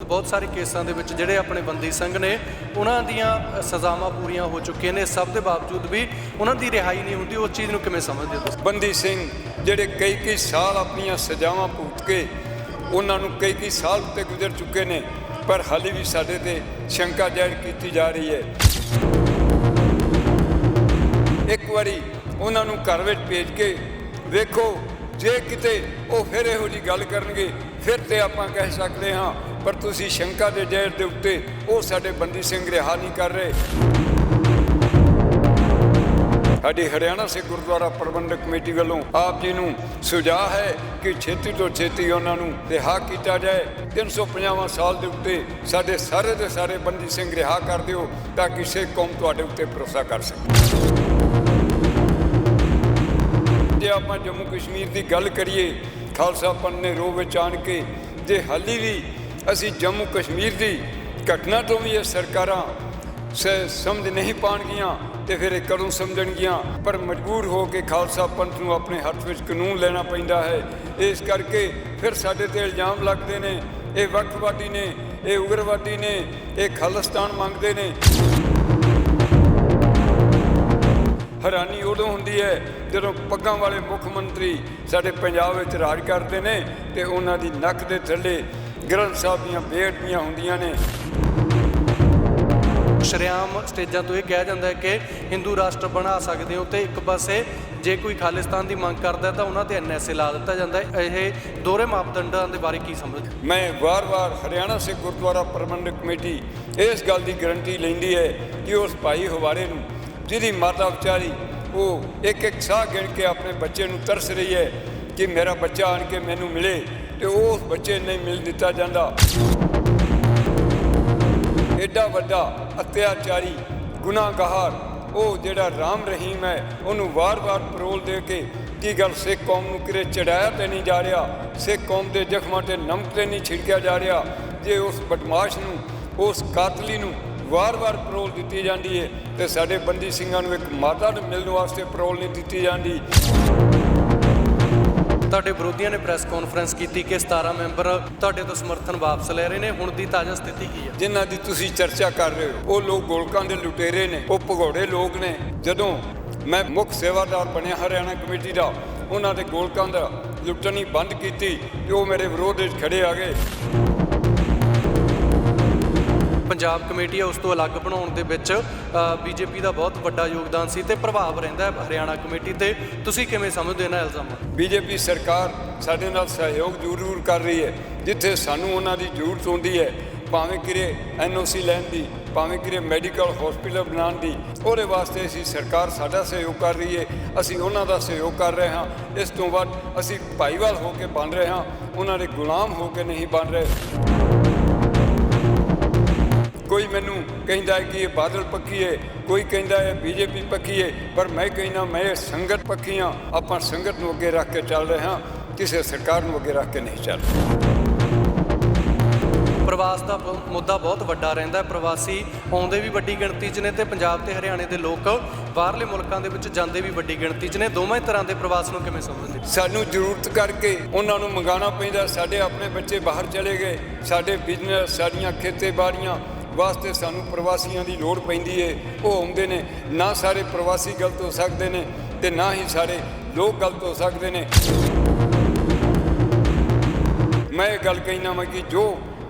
ਬਹੁਤ ਸਾਰੇ ਕੇਸਾਂ ਦੇ ਵਿੱਚ ਜਿਹੜੇ ਆਪਣੇ ਬੰਦੀ ਸਿੰਘ ਨੇ, ਉਹਨਾਂ ਦੀਆਂ ਸਜ਼ਾਵਾਂ ਪੂਰੀਆਂ ਹੋ ਚੁੱਕੀਆਂ ਨੇ। ਸਭ ਦੇ ਬਾਵਜੂਦ ਵੀ ਉਹਨਾਂ ਦੀ ਰਿਹਾਈ ਨਹੀਂ ਹੁੰਦੀ, ਉਸ ਚੀਜ਼ ਨੂੰ ਕਿਵੇਂ ਸਮਝਦੇ ਹੋ ਤੁਸੀਂ? ਬੰਦੀ ਸਿੰਘ ਜਿਹੜੇ ਕਈ ਕਈ ਸਾਲ ਆਪਣੀਆਂ ਸਜ਼ਾਵਾਂ ਭੁਗਤ ਕੇ ਉਹਨਾਂ ਨੂੰ ਕਈ ਕਈ ਸਾਲ ਉੱਤੇ ਗੁਜ਼ਰ ਚੁੱਕੇ ਨੇ, ਪਰ ਹਾਲੇ ਵੀ ਸਾਡੇ ਤੇ ਸ਼ੰਕਾ ਜ਼ਾਹਿਰ ਕੀਤੀ ਜਾ ਰਹੀ ਹੈ। ਇੱਕ ਵਾਰੀ ਉਹਨਾਂ ਨੂੰ ਘਰ ਵਿੱਚ ਭੇਜ ਕੇ ਵੇਖੋ, ਜੇ ਕਿਤੇ ਉਹ ਫਿਰ ਇਹੋ ਜੀ ਗੱਲ ਕਰਨਗੇ, ਫਿਰ ਤੇ ਆਪਾਂ ਕਹਿ ਸਕਦੇ ਹਾਂ ਪਰ ਤੁਸੀਂ ਸ਼ੰਕਾ ਦੇ ਜ਼ਹਿਰ ਦੇ ਉੱਤੇ ਉਹ ਸਾਡੇ ਬੰਦੀ ਸਿੰਘ ਰਿਹਾ ਨਹੀਂ ਕਰ ਰਹੇ। ਸਾਡੀ ਹਰਿਆਣਾ ਸਿੱਖ ਗੁਰਦੁਆਰਾ ਪ੍ਰਬੰਧਕ ਕਮੇਟੀ ਵੱਲੋਂ ਆਪ ਜੀ ਨੂੰ ਸੁਝਾਅ ਹੈ ਕਿ ਛੇਤੀ ਤੋਂ ਛੇਤੀ ਉਹਨਾਂ ਨੂੰ ਰਿਹਾ ਕੀਤਾ ਜਾਏ। 350 ਸਾਲ ਦੇ ਉੱਤੇ ਸਾਡੇ ਸਾਰੇ ਦੇ ਸਾਰੇ ਬੰਦੀ ਸਿੰਘ ਰਿਹਾ ਕਰ ਦਿਓ ਤਾਂ ਕਿ ਸਿੱਖ ਕੌਮ ਤੁਹਾਡੇ ਉੱਤੇ ਭਰੋਸਾ ਕਰ ਸਕੇ। ਜੇ ਆਪਾਂ ਜੰਮੂ ਕਸ਼ਮੀਰ ਦੀ ਗੱਲ ਕਰੀਏ, ਖਾਲਸਾ ਪੰਨ ਨੇ ਰੋਹ ਵਿੱਚ ਆਣ ਕੇ ਜੇ ਹਾਲੀ ਵੀ ਅਸੀਂ ਜੰਮੂ ਕਸ਼ਮੀਰ ਦੀ ਘਟਨਾ ਤੋਂ ਵੀ ਇਹ ਸਰਕਾਰਾਂ ਸ- ਸਮਝ ਨਹੀਂ ਪਾਣਗੀਆਂ ਤੇ ਫਿਰ ਇਹ ਕਦੋਂ ਸਮਝਣਗੀਆਂ? ਪਰ ਮਜਬੂਰ ਹੋ ਕੇ ਖਾਲਸਾ ਪੰਥ ਨੂੰ ਆਪਣੇ ਹੱਥ ਵਿੱਚ ਕਾਨੂੰਨ ਲੈਣਾ ਪੈਂਦਾ ਹੈ। ਇਸ ਕਰਕੇ ਫਿਰ ਸਾਡੇ ਤੇ ਇਲਜ਼ਾਮ ਲੱਗਦੇ ਨੇ। ਇਹ ਵੱਖਵਾਦੀ ਨੇ, ਇਹ ਉਗਰਵਾਦੀ ਨੇ, ਇਹ ਖਾਲਿਸਤਾਨ ਮੰਗਦੇ ਨੇ। ਹੈਰਾਨੀ ਉਦੋਂ ਹੁੰਦੀ ਹੈ ਜਦੋਂ ਪੱਗਾਂ ਵਾਲੇ ਮੁੱਖ ਮੰਤਰੀ ਸਾਡੇ ਪੰਜਾਬ ਵਿੱਚ ਰਾਜ ਕਰਦੇ ਨੇ ਤੇ ਉਹਨਾਂ ਦੀ ਨੱਕ ਦੇ ਥੱਲੇ ਗ੍ਰੰਥ ਸਾਹਿਬ ਦੀਆਂ ਬੇਅਦਬੀਆਂ ਹੁੰਦੀਆਂ ਨੇ। ਸ਼ਰਿਆਮ ਸਟੇਜਾਂ ਤੋਂ ਇਹ ਕਿਹਾ ਜਾਂਦਾ ਹੈ ਕਿ ਹਿੰਦੂ ਰਾਸ਼ਟਰ ਬਣਾ ਸਕਦੇ ਹੋ ਤੇ ਇੱਕ ਪਾਸੇ ਜੇ ਕੋਈ ਖਾਲਿਸਤਾਨ ਦੀ ਮੰਗ ਕਰਦਾ ਤਾਂ ਉਹਨਾਂ ਤੇ ਐਨਐਸਏ ਲਾ ਦਿੱਤਾ ਜਾਂਦਾ ਹੈ। ਇਹ ਦੋਹਰੇ ਮਾਪਦੰਡਾਂ ਦੇ ਬਾਰੇ ਕੀ ਸਮਝਦੇ ਮੈਂ ਵਾਰ-ਵਾਰ ਹਰਿਆਣਾ ਸਿੱਖ ਗੁਰਦੁਆਰਾ ਪ੍ਰਬੰਧਕ ਕਮੇਟੀ ਇਸ ਗੱਲ ਦੀ ਗਰੰਟੀ ਲੈਂਦੀ ਹੈ ਕਿ ਉਸ ਭਾਈ ਹਵਾਰੇ ਨੂੰ, ਜਿਹਦੀ ਮਾਤਾ ਵਿਚਾਰੀ ਉਹ ਇੱਕ ਇੱਕ ਸਾਹ ਗਿਣ ਕੇ ਆਪਣੇ ਬੱਚੇ ਨੂੰ ਤਰਸ ਰਹੀ ਹੈ ਕਿ ਮੇਰਾ ਬੱਚਾ ਆਣ ਕੇ ਮੈਨੂੰ ਮਿਲੇ। ਤੇ ਉਸ ਬੱਚੇ ਨਹੀਂ ਮਿਲ ਦਿੱਤਾ ਜਾਂਦਾ। ਐਡਾ ਵੱਡਾ ਅਤਿਆਚਾਰੀ, ਗੁਨਾਹਗਾਰ, ਉਹ ਜਿਹੜਾ ਰਾਮ ਰਹੀਮ ਹੈ, ਉਹਨੂੰ ਵਾਰ-ਵਾਰ ਪਰੋਲ ਦੇ ਕੇ ਕੀ ਗੱਲ ਸਿੱਖ ਕੌਮ ਨੂੰ ਕਿਰੇ ਚੜਾਇਆ ਤੇ ਨਹੀਂ ਜਾ ਰਿਹਾ? ਸਿੱਖ ਕੌਮ ਦੇ ਜ਼ਖਮਾਂ ਤੇ ਨਮਕ ਤੇ ਨਹੀਂ ਛਿੜਕਿਆ ਜਾ ਰਿਹਾ? ਜੇ ਉਸ ਬਦਮਾਸ਼ ਨੂੰ, ਉਸ ਕਾਤਲੀ ਨੂੰ ਵਾਰ-ਵਾਰ ਪਰੋਲ ਦਿੱਤੀ ਜਾਂਦੀ ਹੈ ਤੇ ਸਾਡੇ ਬੰਦੀ ਸਿੰਘਾਂ ਨੂੰ ਇੱਕ ਮਾਤਾ ਨੂੰ ਮਿਲਣ ਵਾਸਤੇ ਪਰੋਲ ਨਹੀਂ ਦਿੱਤੀ ਜਾਂਦੀ। ਤੁਹਾਡੇ ਵਿਰੋਧੀਆਂ ਨੇ ਪ੍ਰੈਸ ਕਾਨਫਰੰਸ ਕੀਤੀ ਕਿ 17 ਮੈਂਬਰ ਤੁਹਾਡੇ ਤੋਂ ਸਮਰਥਨ ਵਾਪਸ ਲੈ ਰਹੇ ਨੇ। ਹੁਣ ਦੀ ਤਾਜ਼ਾ ਸਥਿਤੀ ਕੀ ਹੈ ਜਿਨ੍ਹਾਂ ਦੀ ਤੁਸੀਂ ਚਰਚਾ ਕਰ ਰਹੇ ਹੋ, ਉਹ ਲੋਕ ਗੋਲਕਾਂ ਦੇ ਲੁਟੇਰੇ ਨੇ, ਉਹ ਭਗੌੜੇ ਲੋਕ ਨੇ। ਜਦੋਂ ਮੈਂ ਮੁੱਖ ਸੇਵਾਦਾਰ ਬਣਿਆ ਹਰਿਆਣਾ ਕਮੇਟੀ ਦਾ, ਉਹਨਾਂ ਦੇ ਗੋਲਕਾਂ ਦਾ ਲੁੱਟਣੀ ਬੰਦ ਕੀਤੀ ਤੇ ਉਹ ਮੇਰੇ ਵਿਰੋਧ ਵਿੱਚ ਖੜੇ ਆ ਗਏ। ਪੰਜਾਬ ਕਮੇਟੀ ਹੈ ਉਸ ਤੋਂ ਅਲੱਗ ਬਣਾਉਣ ਦੇ ਵਿੱਚ ਬੀਜੇਪੀ ਦਾ ਬਹੁਤ ਵੱਡਾ ਯੋਗਦਾਨ ਸੀ ਤੇ ਪ੍ਰਭਾਵ ਰਹਿੰਦਾ ਹੈ ਹਰਿਆਣਾ ਕਮੇਟੀ ਤੇ। ਤੁਸੀਂ ਕਿਵੇਂ ਸਮਝਦੇ ਹੋ ਇਹਨਾਂ ਇਲਜ਼ਾਮਾਂ? ਨੂੰ? ਬੀਜੇਪੀ ਸਰਕਾਰ ਸਾਡੇ ਨਾਲ ਸਹਿਯੋਗ ਜ਼ਰੂਰ ਕਰ ਰਹੀ ਹੈ, ਜਿੱਥੇ ਸਾਨੂੰ ਉਹਨਾਂ ਦੀ ਜ਼ਰੂਰਤ ਹੁੰਦੀ ਹੈ, ਭਾਵੇਂ ਕਿਰੇ ਐਨਓਸੀ ਲੈਣ ਦੀ, ਭਾਵੇਂ ਕਿਰੇ ਮੈਡੀਕਲ ਹਸਪੀਟਲ ਬਣਾਉਣ ਦੀ, ਉਹਦੇ ਵਾਸਤੇ ਅਸੀਂ ਸਰਕਾਰ ਸਾਡਾ ਸਹਿਯੋਗ ਕਰ ਰਹੀ ਹੈ, ਅਸੀਂ ਉਹਨਾਂ ਦਾ ਸਹਿਯੋਗ ਕਰ ਰਹੇ ਹਾਂ। ਇਸ ਤੋਂ ਬਾਅਦ ਅਸੀਂ ਭਾਈਵਾਲ ਹੋ ਕੇ ਬਣ ਰਹੇ ਹਾਂ, ਉਹਨਾਂ ਦੇ ਗੁਲਾਮ ਹੋ ਕੇ ਨਹੀਂ ਬਣ ਰਹੇ। ਕੋਈ ਮੈਨੂੰ ਕਹਿੰਦਾ ਹੈ ਕਿ ਇਹ ਬਾਦਲ ਪੱਕੀ ਹੈ ਕੋਈ ਕਹਿੰਦਾ ਹੈ ਬੀਜੇਪੀ ਪੱਕੀ ਹੈ ਪਰ ਮੈਂ ਕਹਿੰਦਾ ਮੈਂ ਇਹ ਸੰਗਤ ਪੱਕੀ ਹਾਂ ਆਪਾਂ ਸੰਗਤ ਨੂੰ ਅੱਗੇ ਰੱਖ ਕੇ ਚੱਲ ਰਹੇ ਹਾਂ ਕਿਸੇ ਸਰਕਾਰ ਨੂੰ ਅੱਗੇ ਰੱਖ ਕੇ ਨਹੀਂ ਚੱਲ ਰਹੇ। ਪ੍ਰਵਾਸ ਦਾ ਮੁੱਦਾ ਬਹੁਤ ਵੱਡਾ ਰਹਿੰਦਾ ਹੈ ਪ੍ਰਵਾਸੀ ਆਉਂਦੇ ਵੀ ਵੱਡੀ ਗਿਣਤੀ 'ਚ ਨੇ ਤੇ ਪੰਜਾਬ ਤੇ ਹਰਿਆਣੇ ਦੇ ਲੋਕ ਬਾਹਰਲੇ ਮੁਲਕਾਂ ਦੇ ਵਿੱਚ ਜਾਂਦੇ ਵੀ ਵੱਡੀ ਗਿਣਤੀ 'ਚ ਨੇ ਦੋਵੇਂ ਤਰ੍ਹਾਂ ਦੇ ਪ੍ਰਵਾਸ ਨੂੰ ਕਿਵੇਂ ਸਮਝਦੇ? ਸਾਨੂੰ ਜ਼ਰੂਰਤ ਕਰਕੇ ਉਹਨਾਂ ਨੂੰ ਮੰਗਾਉਣਾ ਪੈਂਦਾ ਸਾਡੇ ਆਪਣੇ ਬੱਚੇ ਬਾਹਰ ਚਲੇ ਗਏ ਸਾਡੇ ਬਿਜ਼ਨਸ ਸਾਡੀਆਂ ਖੇਤੀਬਾੜੀਆਂ ਵਾਸਤੇ ਸਾਨੂੰ ਪ੍ਰਵਾਸੀਆਂ ਦੀ ਲੋੜ ਪੈਂਦੀ ਏ। ਉਹ ਆਉਂਦੇ ਨੇ, ਨਾ ਸਾਰੇ ਪ੍ਰਵਾਸੀ ਗਲਤ ਹੋ ਸਕਦੇ ਨੇ ਤੇ ਨਾ ਹੀ ਸਾਰੇ ਲੋਕ ਗਲਤ ਹੋ ਸਕਦੇ ਨੇ। ਮੈਂ ਇਹ ਗੱਲ ਕਹਿਣਾ ਮੈਂ ਕਿ ਜੋ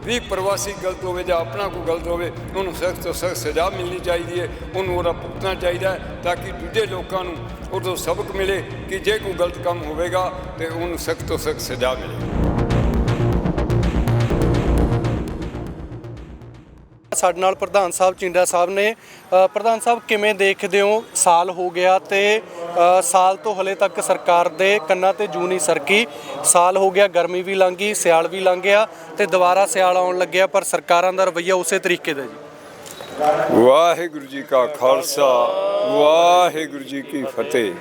ਵੀ ਪ੍ਰਵਾਸੀ ਗਲਤ ਹੋਵੇ ਜਾਂ ਆਪਣਾ ਕੋਈ ਗਲਤ ਹੋਵੇ, ਉਹਨੂੰ ਸਖਤ ਤੋਂ ਸਖਤ ਸਜ਼ਾ ਮਿਲਣੀ ਚਾਹੀਦੀ ਹੈ ਉਹਨੂੰ ਉਹਦਾ ਭੁਗਤਣਾ ਚਾਹੀਦਾ ਹੈ ਤਾਂ ਕਿ ਦੂਜੇ ਲੋਕਾਂ ਨੂੰ ਉਹ ਤੋਂ ਸਬਕ ਮਿਲੇ ਕਿ ਜੇ ਕੋਈ ਗਲਤ ਕੰਮ ਹੋਵੇਗਾ ਤੇ ਉਹਨੂੰ ਸਖਤ ਤੋਂ ਸਖਤ ਸਜ਼ਾ ਮਿਲੇ। ਸਾਡੇ ਨਾਲ ਪ੍ਰਧਾਨ ਸਾਹਿਬ ਚਿੰਡਾ ਸਾਹਿਬ ਨੇ। ਪ੍ਰਧਾਨ ਸਾਹਿਬ, ਕਿਵੇਂ ਦੇਖਦੇ ਹੋ? ਸਾਲ ਹੋ ਗਿਆ ਤੇ ਸਾਲ ਤੋਂ ਹਲੇ ਤੱਕ ਸਰਕਾਰ ਦੇ ਕੰਨਾਂ ਤੇ ਜੂ ਨਹੀਂ ਸਰਕੀ। ਸਾਲ ਹੋ ਗਿਆ, ਗਰਮੀ ਵੀ ਲੰਘ ਗਈ, ਸਿਆਲ ਵੀ ਲੰਘ ਗਿਆ ਤੇ ਦੁਬਾਰਾ ਸਿਆਲ ਆਉਣ ਲੱਗਿਆ, ਪਰ ਸਰਕਾਰਾਂ ਦਾ ਰਵੱਈਆ ਉਸੇ ਤਰੀਕੇ ਦਾ ਜੀ। ਵਾਹਿਗੁਰੂ ਜੀ ਕਾ ਖਾਲਸਾ, ਵਾਹਿਗੁਰੂ ਜੀ ਕੀ ਫਤਿਹ।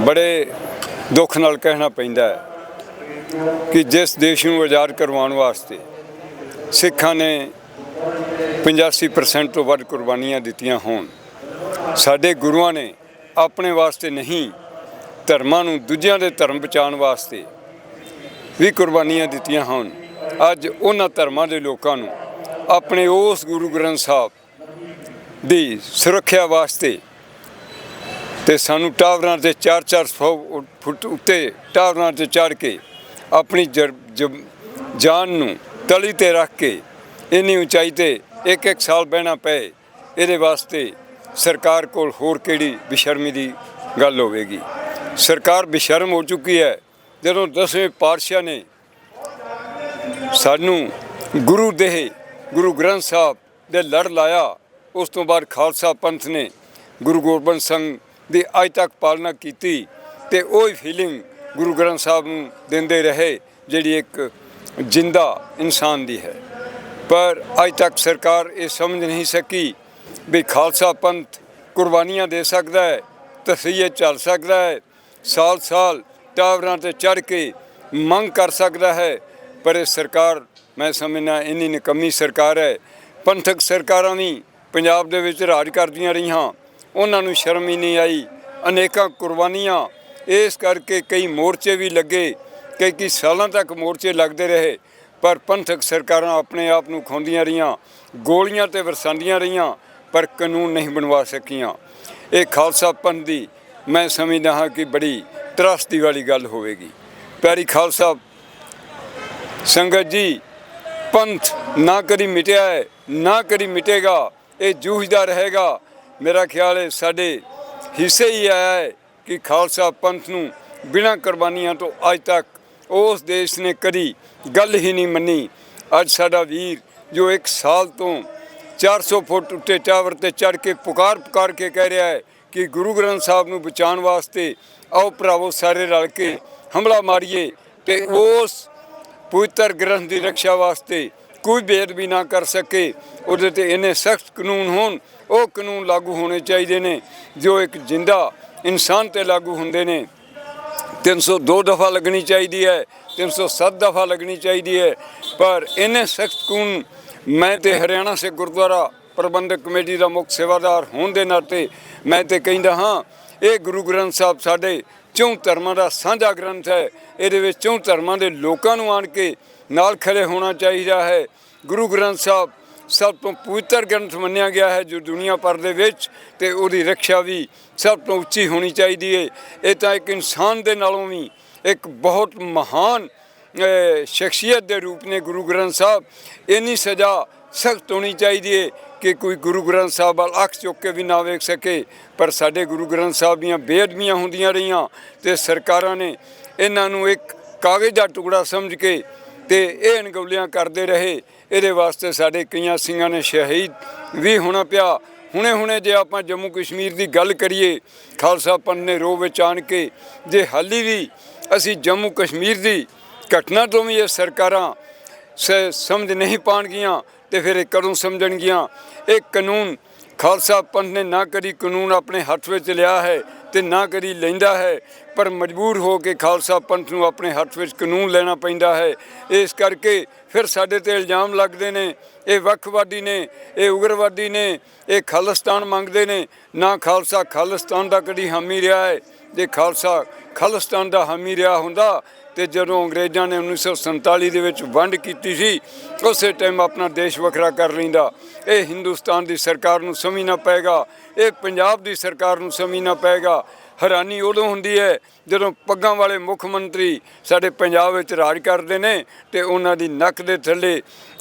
ਬੜੇ ਦੁੱਖ ਨਾਲ ਕਹਿਣਾ ਪੈਂਦਾ ਹੈ ਕਿ ਜਿਸ ਦੇਸ਼ ਨੂੰ ਆਜ਼ਾਦ ਕਰਵਾਉਣ ਵਾਸਤੇ ਸਿੱਖਾਂ ਨੇ 85% ਤੋਂ ਵੱਧ ਕੁਰਬਾਨੀਆਂ ਦਿੱਤੀਆਂ ਹੋਣ। ਸਾਡੇ ਗੁਰੂਆਂ ਨੇ ਆਪਣੇ ਵਾਸਤੇ ਨਹੀਂ, ਧਰਮਾਂ ਨੂੰ ਦੂਜਿਆਂ ਦੇ ਧਰਮ ਬਚਾਉਣ ਵਾਸਤੇ ਵੀ ਕੁਰਬਾਨੀਆਂ ਦਿੱਤੀਆਂ ਹੋਣ। ਅੱਜ ਉਹਨਾਂ ਧਰਮਾਂ ਦੇ ਲੋਕਾਂ ਨੂੰ ਆਪਣੇ ਉਸ ਗੁਰੂ ਗ੍ਰੰਥ ਸਾਹਿਬ ਦੀ ਸੁਰੱਖਿਆ ਵਾਸਤੇ ਤੇ ਸਾਨੂੰ ਟਾਵਰਾਂ ਤੇ 4-4 ਫੁੱਟ ਉੱਤੇ ਟਾਵਰਾਂ ਤੇ ਚੜ ਕੇ ਆਪਣੀ ਜਾਨ ਨੂੰ ਤਲੀ ਤੇ ਰੱਖ ਕੇ ਇੰਨੀ ਉਚਾਈ ਤੇ ਇੱਕ ਇੱਕ ਸਾਲ ਬਹਿਣਾ ਪਏ, ਇਹਦੇ ਵਾਸਤੇ ਸਰਕਾਰ ਕੋਲ ਹੋਰ ਕਿਹੜੀ ਬਿਸ਼ਰਮੀ ਦੀ ਗੱਲ ਹੋਵੇਗੀ? ਸਰਕਾਰ ਬਿਸ਼ਰਮ ਹੋ ਚੁੱਕੀ ਹੈ। ਜਦੋਂ ਦਸਵੇਂ ਪਾਤਸ਼ਾਹ ਨੇ ਸਾਨੂੰ ਗੁਰੂ ਦੇ ਗੁਰੂ ਗ੍ਰੰਥ ਸਾਹਿਬ ਦੇ ਲੜ ਲਾਇਆ, ਉਸ ਤੋਂ ਬਾਅਦ ਖਾਲਸਾ ਪੰਥ ਨੇ ਗੁਰੂ ਗੋਬਿੰਦ ਸਿੰਘ ਦੀ ਅੱਜ ਤੱਕ ਪਾਲਣਾ ਕੀਤੀ ਤੇ ਹੀ ਫੀਲਿੰਗ ਗੁਰੂ ਗ੍ਰੰਥ ਸਾਹਿਬ ਨੂੰ ਦਿੰਦੇ ਰਹੇ, ਜਿਹੜੀ ਇੱਕ ਜਿੰਦਾ ਇਨਸਾਨ ਦੀ ਹੈ। ਪਰ ਅੱਜ ਤੱਕ ਸਰਕਾਰ ਇਹ ਸਮਝ ਨਹੀਂ ਸਕੀ ਵੀ ਖਾਲਸਾ ਪੰਥ ਕੁਰਬਾਨੀਆਂ ਦੇ ਸਕਦਾ ਹੈ, ਤਸੀਹੇ ਚੱਲ ਸਕਦਾ ਹੈ ਸਾਲ ਸਾਲ ਟਾਵਰਾਂ ਤੇ ਚੜ ਕੇ ਮੰਗ ਕਰ ਸਕਦਾ ਹੈ। ਪਰ ਇਹ ਸਰਕਾਰ, ਮੈਂ ਸਮਝਣਾ ਇੰਨੀ ਨਿਕੰਮੀ ਸਰਕਾਰ ਹੈ, ਪੰਥਕ ਸਰਕਾਰਾਂ ਵੀ ਪੰਜਾਬ ਦੇ ਵਿੱਚ ਰਾਜ ਕਰਦੀਆਂ ਰਹੀਆਂ, ਉਹਨਾਂ ਨੂੰ ਸ਼ਰਮ ਹੀ ਨਹੀਂ ਆਈ। ਅਨੇਕਾਂ ਕੁਰਬਾਨੀਆਂ, ਇਸ ਕਰਕੇ ਕਈ ਮੋਰਚੇ ਵੀ ਲੱਗੇ ਕਈ ਕਈ ਸਾਲਾਂ ਤੱਕ ਮੋਰਚੇ ਲੱਗਦੇ ਰਹੇ, ਪਰ ਪੰਥਕ ਸਰਕਾਰਾਂ ਆਪਣੇ ਆਪ ਨੂੰ ਖੋਂਦੀਆਂ ਰਹੀਆਂ, ਗੋਲੀਆਂ ਤੇ ਵਰਸਾਂਦੀਆਂ ਰਹੀਆਂ, ਪਰ ਕਾਨੂੰਨ ਨਹੀਂ ਬਣਵਾ ਸਕੀਆਂ। ਇਹ ਖਾਲਸਾ ਪੰਥ ਦੀ ਮੈਂ ਸਮਝਦਾ ਹਾਂ ਕਿ ਬੜੀ ਤਰਾਸਦੀ ਵਾਲੀ ਗੱਲ ਹੋਵੇਗੀ। ਪਿਆਰੀ ਖਾਲਸਾ, ਸੰਗਤ ਜੀ, ਪੰਥ ਨਾ ਕਦੀ ਮਿਟਿਆ ਹੈ, ਨਾ ਕਦੀ ਮਿਟੇਗਾ, ਇਹ ਜੂਝਦਾ ਰਹੇਗਾ। ਮੇਰਾ ਖਿਆਲ ਹੈ ਸਾਡੇ ਹਿੱਸੇ ਹੀ ਆਇਆ ਹੈ ਕਿ ਖਾਲਸਾ ਪੰਥ ਨੂੰ ਬਿਨਾਂ ਕੁਰਬਾਨੀਆਂ ਤੋਂ ਅੱਜ ਤੱਕ ਉਸ ਦੇਸ਼ ਨੇ ਕਦੀ ਗੱਲ ਹੀ ਨਹੀਂ ਮੰਨੀ। ਅੱਜ ਸਾਡਾ ਵੀਰ, ਜੋ ਇੱਕ ਸਾਲ ਤੋਂ 400 ਫੁੱਟ ਉੱਤੇ ਟਾਵਰ ਤੇ ਚੜ ਕੇ ਪੁਕਾਰ ਪੁਕਾਰ ਕੇ ਕਹਿ ਰਿਹਾ ਹੈ ਕਿ ਗੁਰੂ ਗ੍ਰੰਥ ਸਾਹਿਬ ਨੂੰ ਬਚਾਉਣ ਵਾਸਤੇ ਆਓ ਭਰਾਵੋ ਸਾਰੇ ਰਲ ਕੇ ਹਮਲਾ ਮਾਰੀਏ ਤੇ ਉਸ ਪਵਿੱਤਰ ਗ੍ਰੰਥ ਦੀ ਰੱਖਿਆ ਵਾਸਤੇ ਕੋਈ ਬੇਅਦਬੀ ਨਾ ਕਰ ਸਕੇ। ਉਹਦੇ ਤੇ ਇਹਨੇ ਸਖਤ ਕਾਨੂੰਨ ਹੋਣ, ਉਹ ਕਾਨੂੰਨ ਲਾਗੂ ਹੋਣੇ ਚਾਹੀਦੇ ਨੇ, ਜੋ ਇੱਕ ਜਿੰਦਾ ਇਨਸਾਨ ਤੇ ਲਾਗੂ ਹੁੰਦੇ ਨੇ। 302 ਦਫਾ ਲੱਗਣੀ ਚਾਹੀਦੀ ਹੈ 307 ਦਫਾ ਲੱਗਣੀ ਚਾਹੀਦੀ ਹੈ। ਪਰ ਇਹਨੇ ਸਖਤ ਕਾਨੂੰਨ ਮੈਂ ਤੇ ਹਰਿਆਣਾ ਸੇ ਗੁਰਦੁਆਰਾ ਪ੍ਰਬੰਧਕ ਕਮੇਟੀ ਦਾ ਮੁੱਖ ਸੇਵਾਦਾਰ ਹੋਣ ਦੇ ਨਾਤੇ ਮੈਂ ਤੇ ਕਹਿੰਦਾ ਹਾਂ, ਇਹ ਗੁਰੂ ਗ੍ਰੰਥ ਸਾਹਿਬ ਸਾਡੇ ਚੌਂ ਧਰਮਾਂ ਦਾ ਸਾਂਝਾ ਗ੍ਰੰਥ ਹੈ। ਇਹਦੇ ਵਿੱਚ ਚੌਂ ਧਰਮਾਂ ਦੇ ਲੋਕਾਂ ਨੂੰ ਆਣ ਕੇ ਨਾਲ ਖੜੇ ਹੋਣਾ ਚਾਹੀਦਾ ਹੈ। ਗੁਰੂ ਗ੍ਰੰਥ ਸਾਹਿਬ ਸਭ ਤੋਂ ਪਵਿੱਤਰ ਗ੍ਰੰਥ ਮੰਨਿਆ ਗਿਆ ਹੈ ਜੋ ਦੁਨੀਆ ਭਰ ਦੇ ਵਿੱਚ ਤੇ ਉਹਦੀ ਰੱਖਿਆ ਵੀ ਸਭ ਤੋਂ ਉੱਚੀ ਹੋਣੀ ਚਾਹੀਦੀ ਹੈ ਇਹ ਤਾਂ ਇੱਕ ਇਨਸਾਨ ਦੇ ਨਾਲੋਂ ਵੀ ਇੱਕ ਬਹੁਤ ਮਹਾਨ ਸ਼ਖਸੀਅਤ ਦੇ ਰੂਪ ਨੇ ਗੁਰੂ ਗ੍ਰੰਥ ਸਾਹਿਬ। ਇੰਨੀ ਸਜ਼ਾ ਸਖਤ ਹੋਣੀ ਚਾਹੀਦੀ ਹੈ ਕਿ ਕੋਈ ਗੁਰੂ ਗ੍ਰੰਥ ਸਾਹਿਬ ਵੱਲ ਅੱਖ ਚੁੱਕ ਕੇ ਵੀ ਨਾ ਵੇਖ ਸਕੇ। ਪਰ ਸਾਡੇ ਗੁਰੂ ਗ੍ਰੰਥ ਸਾਹਿਬ ਦੀਆਂ ਬੇਅਦਬੀਆਂ ਹੁੰਦੀਆਂ ਰਹੀਆਂ ਤੇ ਸਰਕਾਰਾਂ ਨੇ ਇਹਨਾਂ ਨੂੰ ਇੱਕ ਕਾਗਜ਼ ਦਾ ਟੁਕੜਾ ਸਮਝ ਕੇ ਤੇ ਇਹ ਅਣਗੌਲਿਆਂ ਕਰਦੇ ਰਹੇ ਇਹਦੇ ਵਾਸਤੇ ਸਾਡੇ ਕਈਆਂ ਸਿੰਘਾਂ ਨੇ ਸ਼ਹੀਦ ਵੀ ਹੋਣਾ ਪਿਆ। ਹੁਣੇ ਹੁਣੇ ਜੇ ਆਪਾਂ ਜੰਮੂ ਕਸ਼ਮੀਰ ਦੀ ਗੱਲ ਕਰੀਏ, ਖਾਲਸਾ ਪੰਥ ਨੇ ਰੋਹ ਵਿੱਚ ਆਣ ਕੇ ਜੇ ਹਾਲੀ ਵੀ ਅਸੀਂ ਜੰਮੂ ਕਸ਼ਮੀਰ ਦੀ ਘਟਨਾ ਤੋਂ ਵੀ ਇਹ ਸਰਕਾਰਾਂ ਸ- ਸਮਝ ਨਹੀਂ ਪਾਣਗੀਆਂ ਤੇ ਫਿਰ ਇਹ ਕਦੋਂ ਸਮਝਣਗੀਆਂ? ਇਹ ਕਾਨੂੰਨ ਖਾਲਸਾ ਪੰਥ ਨੇ ਨਾ ਕਰੀ ਕਾਨੂੰਨ ਆਪਣੇ ਹੱਥ ਵਿੱਚ ਲਿਆ ਹੈ ਤੇ ਨਾ ਕਰੀ ਲੈਂਦਾ ਹੈ, ਪਰ ਮਜਬੂਰ ਹੋ ਕੇ ਖਾਲਸਾ ਪੰਥ ਨੂੰ ਆਪਣੇ ਹੱਥ ਵਿੱਚ ਕਾਨੂੰਨ ਲੈਣਾ ਪੈਂਦਾ ਹੈ। ਇਸ ਕਰਕੇ ਫਿਰ ਸਾਡੇ ਤੇ ਇਲਜ਼ਾਮ ਲੱਗਦੇ ਨੇ, ਇਹ ਵੱਖਵਾਦੀ ਨੇ, ਇਹ ਉਗਰਵਾਦੀ ਨੇ, ਇਹ ਖਾਲਿਸਤਾਨ ਮੰਗਦੇ ਨੇ, ਨਾ ਖਾਲਸਾ ਖਾਲਿਸਤਾਨ ਦਾ ਕਦੀ ਹਾਮੀ ਰਿਹਾ ਹੈ, ਜੇ ਖਾਲਸਾ ਖਾਲਿਸਤਾਨ ਦਾ ਹਾਮੀ ਰਿਹਾ ਹੁੰਦਾ ਤੇ ਜਦੋਂ ਅੰਗਰੇਜ਼ਾਂ ਨੇ 1947 ਦੇ ਵਿੱਚ ਵੰਡ ਕੀਤੀ ਸੀ, ਉਸੇ ਟਾਈਮ ਆਪਣਾ ਦੇਸ਼ ਵੱਖਰਾ ਕਰ ਲੈਂਦਾ। ਇਹ ਹਿੰਦੁਸਤਾਨ ਦੀ ਸਰਕਾਰ ਨੂੰ ਸਮਝਣਾ ਪਏਗਾ, ਇਹ ਪੰਜਾਬ ਦੀ ਸਰਕਾਰ ਨੂੰ ਸਮਝਣਾ ਪਏਗਾ ਹੈਰਾਨੀ ਉਦੋਂ ਹੁੰਦੀ ਹੈ ਜਦੋਂ ਪੱਗਾਂ ਵਾਲੇ ਮੁੱਖ ਮੰਤਰੀ ਸਾਡੇ ਪੰਜਾਬ ਵਿੱਚ ਰਾਜ ਕਰਦੇ ਨੇ ਤੇ ਉਹਨਾਂ ਦੀ ਨੱਕ ਦੇ ਥੱਲੇ